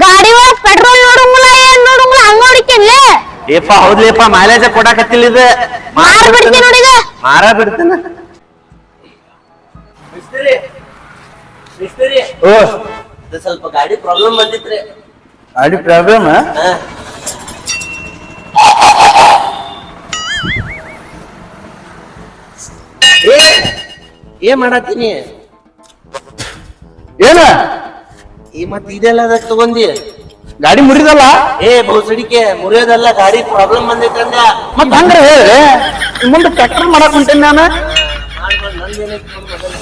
ಗಾಡಿ ಒಳಗ್ ಪೆಟ್ರೋಲ್ ನೋಡಂಗಿಲ್ಲ ಏನ್ ನೋಡಂಗಿಲ್ಲ ಹಂಗ ನೋಡಿಕೇನ್ಲೇ ಏಪ ಹೌದ್ಲೇಪ ಮೈಲೇಜ್ ಕೊಡಾಕತ್ತಿಲ್ಲ ಇದು. ಮಾರ್ ಬಿಡ್ತೀನಿ ನೋಡಿಗ. ಮಾರ ಬಿಡ್ತೇನ. ಓ. ಸ್ವಲ್ಪ ಗಾಡಿ ಪ್ರಾಬ್ಲಮ್ ಬಂದಿತ್ರಿ. ಗಾಡಿ ಪ್ರಾಬ್ಲಮ್ ಏನ್ ಮಾಡತ್ತೀನಿ? ಏನ? ಈ ಮತ್ ಇದೆಲ್ಲ ಅದಕ್ಕೆ ತಗೊಂಡಿ. ಗಾಡಿ ಮುರಿದಲ್ಲ? ಏ ಬಹುಸಡಿಕೆ ಮುರಿಯೋದಲ್ಲ ಗಾಡಿ ಪ್ರಾಬ್ಲಮ್ ಬಂದೈತೆ ಅಂದ. ಮತ್ ಹಂಗ್ರ ಹೇಳ್ರಿ? ಮುಂದೆ ಟ್ರ್ಯಾಕ್ಟರ್ ಮಾಡಕ್ ಹೊಂಟೇನಿ ನಾನು.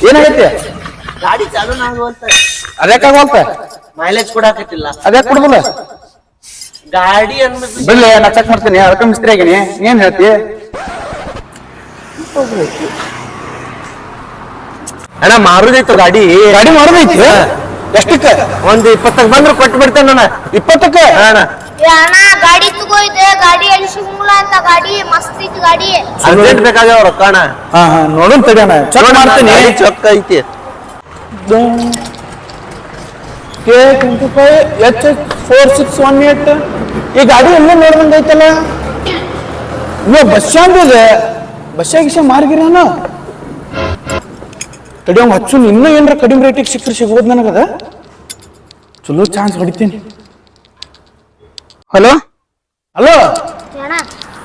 ಏನಾಗೈತಿ? ಗಾಡಿ ಚಾಲು ಆಗುವಂತ ಅದಕ್ಕಾಗವಂತ ಮೈಲೇಜ್ ಕೊಡಾಕತ್ತಿಲ್ಲ. ಅದೇ ಕೊಡ್ಬೋದ? ಗಾಡಿ ಅನ್ಬಿಟ್ಟು ಬಿಡ್ಲಿ ನಾ ಚೆಕ್ ಮಾಡ್ತೀನಿ. ಅದಕ್ಕೆ ಮಿಸ್ತ್ರಿ ಆಗಿನಿ. ಏನ್ ಹೇಳ್ತಿ? ಅಣ್ಣ ಮಾರುದೈತು ಗಾಡಿ. ಗಾಡಿ ಮಾರುದೈತಿ? ಎಷ್ಟಕ್ಕೆ? ಒಂದ್ ಇಪ್ಪತ್ತಕ್ಕೆ ಬಂದ್ರೆ ಕೊಟ್ಟು ಬಿಡ್ತೇನೆ ಅಣ್ಣ. ಇಪ್ಪತ್ತಕ್ಕೆ? ಅಣ್ಣ. ಏ ಅಣ್ಣ ಗಾಡಿ ತಗೋಯ್ತೆ ಗಾಡಿ ಅಂತ ಗಾಡಿ. ಮಸ್ತ್ ಐತಿ ಗಾಡಿ. ಅರ್ಜೆಂಟ್ ಬೇಕಾಗ್ಯಾವ ರೊಕ್ಕ ಅಣ್ಣ. ಹಾ ಹಾ ನೋಡೋಣ ಚೆಕ್ ಮಾಡ್ತೀನಿ. ಚೊಕ್ಕ ಐತಿ. K twenty five H H four six one eight ಈ ಗಾಡಿ ಎಲ್ಲ ನೋಡ್ಬಂದೈತಲ್ಲ ಬಸ್ ಸ್ಟ್ಯಾಂಡ್ ಇದೆ. ಬಸ್ಸಾಗ ಗಿಸ ಮಾರ್ಗಿರೇನ? ತಡಿ ಅವ್ನು ಹಚ್ಚು ಇನ್ನೂ ಏನಾರ ಕಡಿಮೆ ರೇಟಿಗೆ ಸಿಕ್ಕರೆ ಸಿಗ್ಬೋದು ನನಗದ? ಚಲೋ ಚಾನ್ಸ್ ಹೊಡಿತೀನಿ. ಹಲೋ ಹಲೋ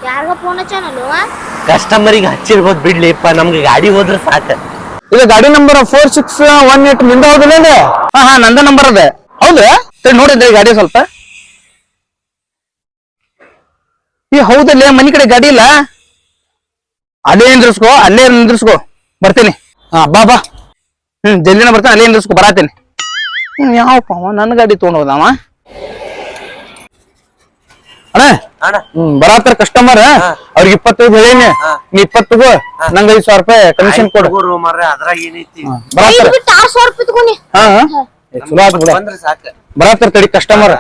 ಯಾರಿಗ ಫೋನ್ ಹಚ್ಚಾನಲ್ವ ಕಸ್ಟಮರಿಗೆ ಹಚ್ಚಿರ್ಬೋದು ಬಿಡ್ಲಿಪ್ಪ ನಮ್ಗೆ ಗಾಡಿ ಹೋದ್ರೆ ಸಾಕು. ಇದು ಗಾಡಿ ನಂಬರ್ ಫೋರ್ ಸಿಕ್ಸ್ ಒನ್ ಏಟ್ನಿಂದ ಹೌದಿಲ್ಲ ಇದು? ಹಾ ಹಾ ನಂದ ನಂಬರ್ ಅದ. ಹೌದಾ? ನೋಡಿದ್ರೆ ನೋಡಿದ್ರಿ ಗಾಡಿ ಸ್ವಲ್ಪ. ಈ ಹೌದಲ್ಲೇ ಮನಿ ಕಡೆ ಗಾಡಿ ಇಲ್ಲ? ಅಲ್ಲೇ ನಿಂದ್ರಿಸ್ಕೋ ಅಲ್ಲೇ ನಿಂದ್ರಿಸ್ಕೋ. ಬರ್ತೀನಿ. ಹಾ ಬಾ ಬಾ. ಹ್ಮ್ ಜಲ್ದಿನ ಬರ್ತಾನೆ ಅಲ್ಲೇ ನಿಲ್ಸ್ಕೊ ಬರಾತೇನೆ. ಹ್ಮ್ ಯಾವ ಅವ ನನ್ನ ಗಾಡಿ ತೊಗೊಂಡು ಹೋದವ ಅಣ್ಣ ಅಣ್ಣ. ಹ್ಮ್ ಬರಾತರ ಕಸ್ಟಮರ್ ಅವ್ರಿಗೆ ಇಪ್ಪತ್ತೈದು ಹೇಳೇನಿ. ನೀ ಇಪ್ಪತ್ತಿಗೋ ನಂಗೆ ಐದು ಸಾವಿರ ರೂಪಾಯಿ ಕಮಿಷನ್ ಕೊಡು. ಅದ್ರಾಗ ಏನೈತಿ? ಬರಾತರ. ಹಾ ಚಲೋ ಆತ್ ಬಿಡ. ಬಂದ್ರೆ ತಡಿ ಕಸ್ಟಮರ್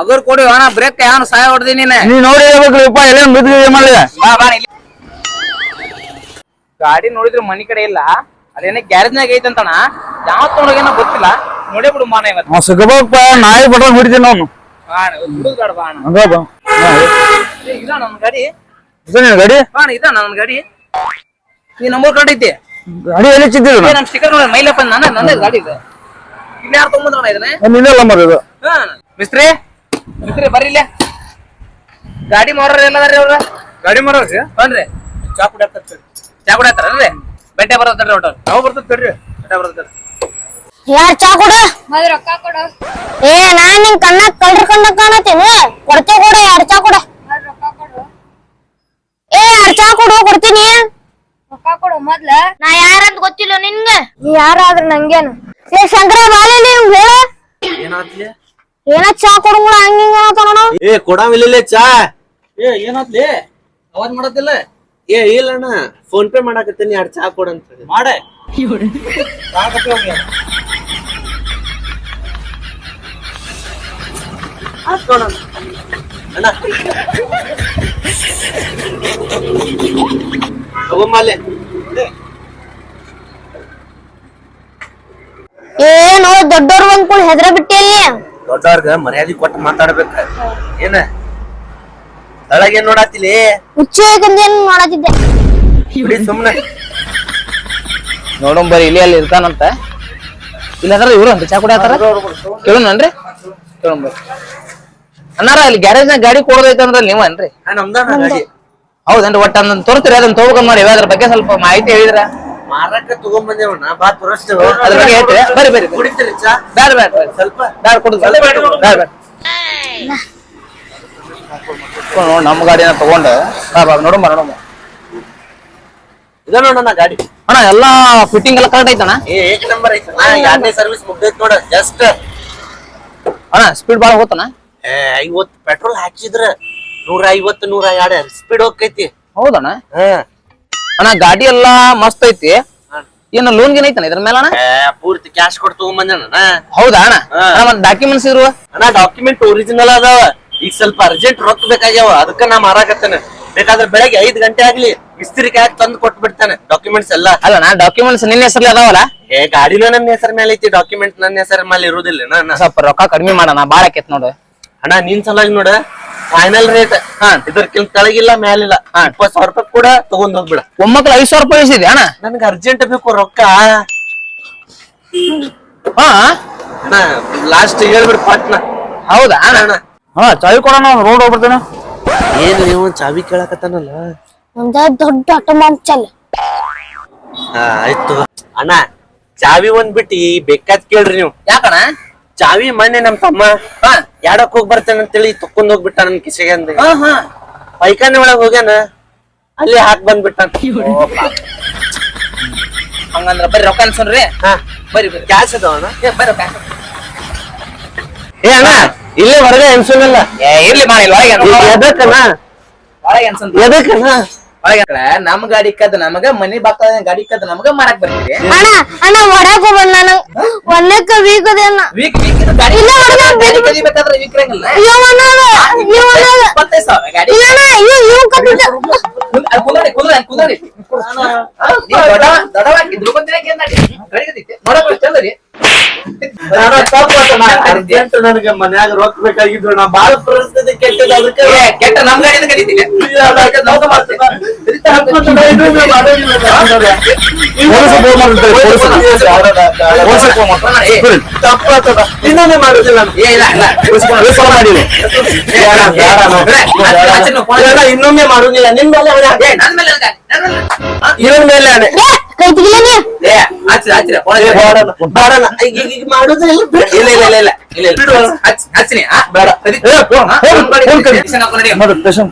ಅದ್ರ ಕೊಡಿ ಅಣ್ಣ ಬ್ರೇಕ್ ಯಾವ ಸಹಾಯ ಹೊಡೆದಿ ನೀನೆ. ನೀ ನೋಡಿ ರೂಪಾಯಿ ಎಲ್ಲ ಬಿದ್ದು ಮಾಡಿದೆ ಬಾ ಬಾ ಇಲ್ಲಿ. ಗಾಡಿ ನೋಡಿದ್ರೆ ಮನಿ ಕಡೆ ಇಲ್ಲ. ಅದೇನೇ ಗ್ಯಾರೇಜ್ನಾಗ ಐತಂತಣ ಯಾವ ತೊಗೊಂಡೋಗೇನೋ ಗೊತ್ತಿಲ್ಲ. ನೋಡೇ ಬಿಡು ಮಾನ ಇವತ್ತು. ಅವ ಸಿಗಬೇಕಪ್ಪ ನಾಯಿ ಬಡ ಹಿಡಿತೀನಿ ಅವನು ಬಿಡುದ್ ಬಾ ಅಣ್ಣ. ಹಂಗ ಬಾ. ಏ, ಇದ ನನ್ ಗಾಡಿ. ಇದು ಗಾಡಿ? ಬಾ ಅಣ್ಣ, ಇದ ನನ್ನ ಗಾಡಿ. ಈ ನಂಬರ್ ಕಾರ್ಡ್ ಐತಿ ಗಾಡಿ ಎಲ್ಲಿ ಚಿದ್ದಿದ್ರು ಏ ನಮ್ ಸ್ಟಿಕರ್ ನೋಡಿ ಮೈಲಪ್ಪ ನನ್ನ ನನ್ನ ಗಾಡಿ ಇದೆ. ಇಲ್ಲಿ ಯಾರು ತೊಗೊಂಬಂದ್ರಣ ಇದನ್ನ? ನಿನ್ನೆ ನಂಬರ್ ಇದು. ಹಾ ಮಿಸ್ತ್ರಿ ಮಿಸ್ತ್ರಿ ಬರ್ರಿ ಇಲ್ಲೇ. ಗಾಡಿ ಮಾರೋರ್ ಎಲ್ಲದಾರ್ರಿ ಅವ್ರ? ಗಾಡಿ ಮರೋಸಿ ಬನ್ರಿ. ಚಾಪುಡಿ ಕುಡಿಯತ್ತ ಚಾ ಕುಡಿಯತ್ತಾರಲ್ರಿ ಬೆಟ್ಟೆ ಬರ್ತದ್ರಿ ಒಟ್ಟು ನಾವು ಬರ್ತದ ತಡ್ರಿ. ಬೆಟ್ಟೆ ಬರ್ತದ ಯಾರ್ ಚಾ ಕೊಡ? ರೊಕ್ಕ ಕೊಡು. ಏ ನಾನ್ ನಿನ್ ಕಣ್ಣ ಕಳ್ರಿ ಕಣ್ಣ ಕಾಣತೀನಿ ಕೊಡ್ತೇ ಕೊಡ ಯಾರ್ ಚಾ ಕೊಡ? ರೊಕ್ಕ ಕೊಡು. ಏ ಯಾರ್ ಚಾ ಕೊಡು ಕೊಡ್ತೀನಿ? ರೊಕ್ಕ ಕೊಡು ಮೊದ್ಲ. ನಾ ಯಾರಂತ ಗೊತ್ತಿಲ್ಲ ನಿನ್ಗ. ನೀ ಯಾರಾದ್ರ ನಂಗೇನು? ಏ ಶಂಕರ ಬಾಲೆ ನೀವ್ ಹೇಳ. ಏನಾತ್ಲಿ? ಏನ ಚಾ ಕೊಡಂಗಿಲ್ಲ ಹಂಗ ಹಿಂಗ ಅನ್ನತಾನ ಏ ಕೊಡಂಗಿಲ್ಲ ಚಾ. ಏ ಏನಾತ್ಲಿ? ಅವಾಜ್ ಮಾಡೋದಿಲ್ಲ ಏ ಇಲ್ಲ ಅಣ್ಣ ಫೋನ್ ಪೇ ಮಾಡಾಕತ್ತೀನಿ ಎರಡು ಚಾ ಕೊಡಂತ ಮಾಡೆ. ಅಣ್ಣ. ತಗೊಂಬಲ್ಲೆ ಏನು ದೊಡ್ಡೋರ್ ಬಂದ್ ಕೂಡ ಹೆದ್ರ ಬಿಟ್ಟಿಲ್ಲಿ ದೊಡ್ಡವ್ರಿಗೆ ಮರ್ಯಾದೆ ಕೊಟ್ಟು ಮಾತಾಡ್ಬೇಕ. ಏನ? ತಳಗ ಏನ್ ನೋಡಾತಿಲಿ? ಹುಚ್ಚು ಏನ್ ಮಾಡತ್ತಿದ್ದೆ ಬಿಡಿ ಸುಮ್ನೆ. ನೋಡೋಣ ಬರ್ರಿ ಇಲ್ಲಿ ಅಲ್ಲಿ ಇರ್ತಾನಂತ. ಇಲ್ಲ ಅದ್ರ ಇವ್ರು? ಅಂತ ಚಾ ಕುಡಿಯತ್ತಾರ ಕೇಳೋಣನ್ರಿ ಕೇಳೋಣ ಬರ್ರಿ ಅನ್ನಾರ ಅಲ್ಲಿ ಗ್ಯಾರೇಜ್ನಾಗ ಗಾಡಿ ಕೊಡೋದೈತೆ ಅಂದ್ರೆ ನೀವನ್ರಿ ಆ, ನಮ್ದಾನ ಗಾಡಿ. ಹೌದನ್ರಿ ಒಟ್ಟ ಅದನ್ನ ತೋರ್ತೀರಿ ಅದನ್ನ ತಗೋಬೇಕಂದ್ ಮಾಡಿ. ಅದ್ರ ಬಗ್ಗೆ ಸ್ವಲ್ಪ ಮಾಹಿತಿ ಹೇಳಿದ್ರ? ಮಾರಕ್ಕ ತಗೊಂಬಂದೇವಣ್ಣ ಬಾ ತೋರಿಸ್ತೇವ. ಅದ್ರ ಬಗ್ಗೆ ಹೇಳ್ತೀರಿ ಬರ್ರಿ ಬರ್ರಿ ಕುಡಿತೀರಿ ಚಾ? ಬ್ಯಾಡ ಬ್ಯಾಡ ಬ್ಯಾಡ. ಸ್ವಲ್ಪ. ಬ್ಯಾಡ ಕೊಡುದು ಬ್ಯಾಡ ಬ್ಯಾಡ. ಬ್ಯಾಡ ನೋಡ್ ನಮ್ಮ ಗಾಡಿನ ತಗೊಂಡ. ಬಾ ಬಾ ನೋಡಮ್ಮ ನೋಡಮ್ಮ ಇದ ನೋಡಣ್ಣ ಗಾಡಿ. ಅಣ್ಣ ಎಲ್ಲಾ ಫಿಟ್ಟಿಂಗ್ ಎಲ್ಲ ಕರೆಕ್ಟ್ ಐತಣ್ಣ? ಏ ಏಕ್ ನಂಬರ್ ಐತಣ್ಣ ಎರಡನೇ ಸರ್ವಿಸ್ ಮುಗ್ದೈತೆ ನೋಡ ಜಸ್ಟ್ ಅಣ್ಣ ಸ್ಪೀಡ್ ಭಾಳ ಹೋತಣ್ಣ? ಏ ಐವತ್ ಪೆಟ್ರೋಲ್ ಹಾಕಿದ್ರ ನೂರ ಐವತ್ತು ನೂರ ಎರಡು ಸ್ಪೀಡ್ ಹೋಗ್ತೈತಿ. ಹೌದಣ್ಣ? ಹಾ. ಅಣ್ಣ ಗಾಡಿ ಎಲ್ಲಾ ಮಸ್ತ್ ಐತಿ. ಏನ ಲೋನ್ ಗೇನ್ ಐತಣ್ಣ ಇದ್ರ ಮೇಲೆ ಅಣ್ಣ ಏ, ಪೂರ್ತಿ ಕ್ಯಾಶ್ ಕೊಟ್ಟು ತಗೊಂಬಂದಣ್ಣ ಹೌದಾ ಅಣ್ಣ? ಹಾ. ಅಣ್ಣ ಮತ್ತೆ ಡಾಕ್ಯುಮೆಂಟ್ಸ್ ಇರುವ? ಅಣ್ಣ ಡಾಕ್ಯುಮೆಂಟ್ ಒರಿಜಿನಲ್ ಅದಾವ. ಈಗ ಸ್ವಲ್ಪ ಅರ್ಜೆಂಟ್ ರೊಕ್ಕ ಬೇಕಾಗ್ಯಾವ ಅದಕ್ಕ ನಾ ಮಾರಾಕತ್ತೇನೆ. ಬೇಕಾದ್ರೆ ಬೆಳಗ್ಗೆ ಐದ್ ಗಂಟೆ ಆಗ್ಲಿ ಇಸ್ತ್ರಿ ಕಾಯಕ್ ತಂದು ಕೊಟ್ಟು ಬಿಡ್ತಾನೆ ಡಾಕ್ಯುಮೆಂಟ್ಸ್ ಎಲ್ಲ. ಅಲ್ಲ ನಾ ಡಾಕ್ಯುಮೆಂಟ್ಸ್ ನಿನ್ನ ಹೆಸರಲ್ಲಿ ಅದಾವಲ್ಲ? ಏ ಗಾಡಿನೂ ನನ್ನ ಹೆಸರ ಮೇಲೆ ಐತಿ ಡಾಕ್ಯುಮೆಂಟ್ ನನ್ನ ಹೆಸರ ಮೇಲೆ ಇರುದಿಲ್ಲ ನಾನು. ಸ್ವಲ್ಪ ರೊಕ್ಕ ಕಡಿಮೆ ಮಾಡೋಣ ಬಾಳ ಆಕೇತ್ ನೋಡು. ಅಣ್ಣ ನಿನ್ ಸಲಾಗಿ ನೋಡ ಫೈನಲ್ ರೇಟ್ ಹಾ. ಇದಕ್ಕಿಂತ ಕೆಳಗಿಲ್ಲ ಮ್ಯಾಲಿಲ್ಲ ಇಪ್ಪತ್ ಸಾವಿರ ರೂಪಾಯಿ ಕೂಡ ತಗೊಂಡ್ ಹೋಗ್ಬಿಡ. ಒಮ್ಮಕ್ಳು ಐದ್ ಸಾವಿರ ರೂಪಾಯಿ ಇದೆ ಅಣ್ಣ? ನನ್ಗೆ ಅರ್ಜೆಂಟ್ ಬೇಕು ರೊಕ್ಕ. ಹಾ? ಲಾಸ್ಟ್ ಹೇಳ್ಬಿಡ್ ಪಾಟ್ನ. ಹೌದಾ? ಅಣ್ಣ ಹಾ ಚಾವಿ ಕೊಡೋಣ ರೋಡ್ ಹೋಗ್ಬಿಡ್ತೇನೆ. ಏನು ನೀವು ಚಾವಿ ಕೇಳಕತ್ತಾನಲ್ಲ? ಒಂದ ದೊಡ್ಡ ಆಟೋಮಾನ್ ಚಲ್. ಹಾ ಆಯ್ತು. ಅಣ್ಣ ಚಾವಿ ಒಂದ್ ಬಿಟ್ಟು ಬೇಕಾದ್ ಕೇಳ್ರಿ ನೀವು. ಯಾಕಣ ಚಾವಿ ಮನೆ ನಮ್ ತಮ್ಮ ಯಾಡಕ್ ಹೋಗ್ ಬರ್ತೇನೆ ಅಂತೇಳಿ ತಕ್ಕೊಂಡ್ ಹೋಗ್ಬಿಟ್ಟ ನನ್ ಕಿಸೆಗೆ ಅಂದ. ಹಾ ಹಾ. ಪೈಖಾನೆ ಒಳಗ್ ಹೋಗ್ಯಾನ? ಅಲ್ಲಿ ಹಾಕ್ ಬಂದ್ಬಿಟ್ಟ ಹಂಗಂದ್ರ ಬರ್ರಿ ರೊಕ್ಕ ಅನ್ಸೋನ್ರಿ. ಹಾ. ಬರ್ರಿ ಬರ್ರಿ. ಕ್ಯಾಶ್ ಅದಾವಣ್ಣ ಏ, ಬರ್ರಿ ಏ ಅಣ್ಣ. ಇಲ್ಲೇ ಹೊರಗೆ ಅನ್ಸೋನಲ್ಲ ಏ ಇರ್ಲಿ ಒಳಗೆ ಅನ್ಸು. ಎದಕ್ಕಣ್ಣ? ಒಳಗೆ ಅನ್ಸಲ್ಲ. ನಮ್ ಗಾಡಿ ಕದ್ ನಮಗ ಮನಿ ಬಾಕಲ ಗಾಡಿ ಕದ್ ನಮಗ ಮಾರಕ್ ಬರ್ತೀರಿ ಅಣ್ಣ ಅಣ್ಣ ಬಂದ ಒಂದಕ್ಕ ವೀಕದೇನ ವೀಕ್ ವೀಕ್ ಇದು ಗಾಡಿ ಇಲ್ಲ, ಗಾಡಿ ಕದಿಬೇಕಾದ್ರೆ ವೀಕ್ ಇರಂಗಿಲ್ಲ. ಇಪ್ಪತ್ತೈದು ಸಾವಿರ ಗಾಡಿ. ಇವ್ ಕತ್ತಿದ್ದ ನನಗೆ ಮನ್ಯಾಗ ರೊಕ್ಕ ಬೇಕಾಗಿದ್ರು ನಾ ಬಾಳ ಪರಿಸ್ಥಿತಿ ಕೆಟ್ಟದ ಅದಕ್ಕೆ ಏ, ಕೆಟ್ಟ ನಮ್ ಗಾಡಿಯಿಂದ ಕರೀತೀನಿ. ನೌಕ ಮಾಡ್ತೀನಿ. ಏ, ತಪ್ಪಾತದ ಇನ್ನೊಂದೇ ಮಾಡುದಿಲ್ಲ ನಾನು. ಇನ್ನೊಮ್ಮೆ ಮಾಡುದಿಲ್ಲ ನಿಮ್ ಮೇಲೆ ಅವನೇ ನನ್ ಮೇಲೆ ಅಲ್ಲ, ನನ್ ಮೇಲೆ ಅಲ್ಲ. ಹಾ? ಇವನ್ ಮೇಲೆ ಅವನೇ. ಏ ಕೈ ತೆಗಿಲ ನೀ ಏ, ಹಚ್ಚ್ರಿ, ಏ, ಹಚ್ಚ್ರಿ. ಬಾಡಣ್ಣ. ಈಗ ಈಗ ಈಗ ಮಾಡುದಿಲ್ಲ ಬಿಡು. ಇಲ್ಲ ಇಲ್ಲ ಇಲ್ಲ ಇಲ್ಲ ಇಲ್ಲ ಇಲ್ಲ ಹಚ್ ಹಚ್ಚಿನಿ ಆ ಬೇಡ ಸರಿ ಏ, ಹಾ? ಕಡಿ. ನಡಿ.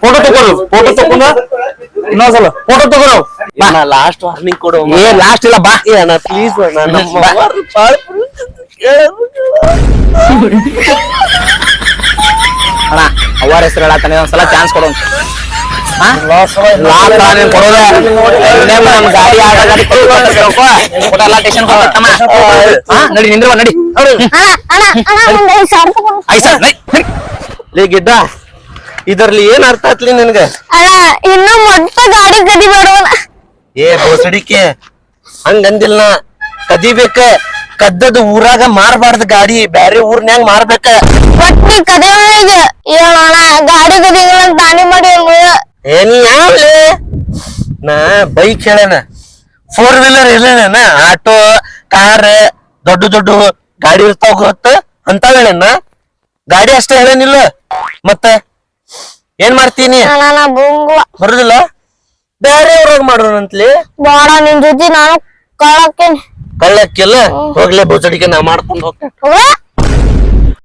ಫೋಟೋ ತಗೊಳ್ಳು ಫೋಟೋ ತಗೊಂಡ ಇನ್ನೊಂದ್ಸಲ ಫೋಟೋ ಅಣ್ಣ ಲಾಸ್ಟ್ ವಾರ್ನಿಂಗ್ ಕೊಡು ಏ ಲಾಸ್ಟ್ ಇಲ್ಲ ಬಾ ಏ ಅಣ್ಣ ಪ್ಲೀಸ್ ಅಣ್ಣ ನಮ್ಮ ಬಾ. ಬಾಳ್ ಅಣ್ಣ ಅವ್ವಾರ ಹೆಸರು ಹೇಳತ್ತಾನೆ ಒಂದ್ಸಲ ಚಾನ್ಸ್ ಕೊಡು ನಡಿ ನಿಂದ್ರವ ನಡಿ. ಲೇ ಗಿಡ್ಡ ಇದರ್ಲಿ ಏನ್ ಅರ್ಥ ಆತ್ಲಿ ನಿನ್ಗೆ? ಇನ್ನು ಮೊಟ್ಟ ಗಾಡಿ ಕದಿಬೇಡವನ ಏ ಬೋಸಡಿಕೆ. ಹಂಗಂದಿಲ್ಲ. ಕದಿಬೇಕ. ಕದ್ದದ ಊರಾಗ ಮಾರಬಾರ್ದ ಗಾಡಿ. ಬ್ಯಾರೆ ಊರ್ನ್ಯಾಗ ಮಾರ್ಬೇಕ. ಒಟ್ಟಿ ಕದೇ ಏನಣ್ಣ ಗಾಡಿ ಗದಿಗಳ ತಾನೇ ಮಾಡಿ ಏ ನೀ ಯಾವ್ಲೆ? ನಾ ಬೈಕ್ ಹೇಳಣ ಫೋರ್ ವೀಲರ್ ಇಲ್ಲೇನ ಆಟೋ ಕಾರ್ ದೊಡ್ಡ ದೊಡ್ಡ ಗಾಡಿ ಇರ್ತಾವ ಗೊತ್ತ? ಅಂತ ಹೇಳೇನ. ಗಾಡಿ ಅಷ್ಟೇ ಹೇಳೇನಿಲ್ಲ. ಮತ್ತೆ ಏನ್ ಮಾಡ್ತೀನಿ ಬರುದಿಲ್ಲ? ಬೇರೆ ಊರಾಗ ಮಾಡೋಣಂತ್ಲಿ ಬಾಳ ನಿನ್ ಜೊತೆ ನಾನು ಕಳ್ಳಕ್ಕಿಲ್ಲ ಹೋಗ್ಲೇ ಬೋಸಡಿಕೆ ನಾ ಮಾಡ್ಕೊಂಡು ಹೋಗ್ತೇನೆ. ಹೋಗ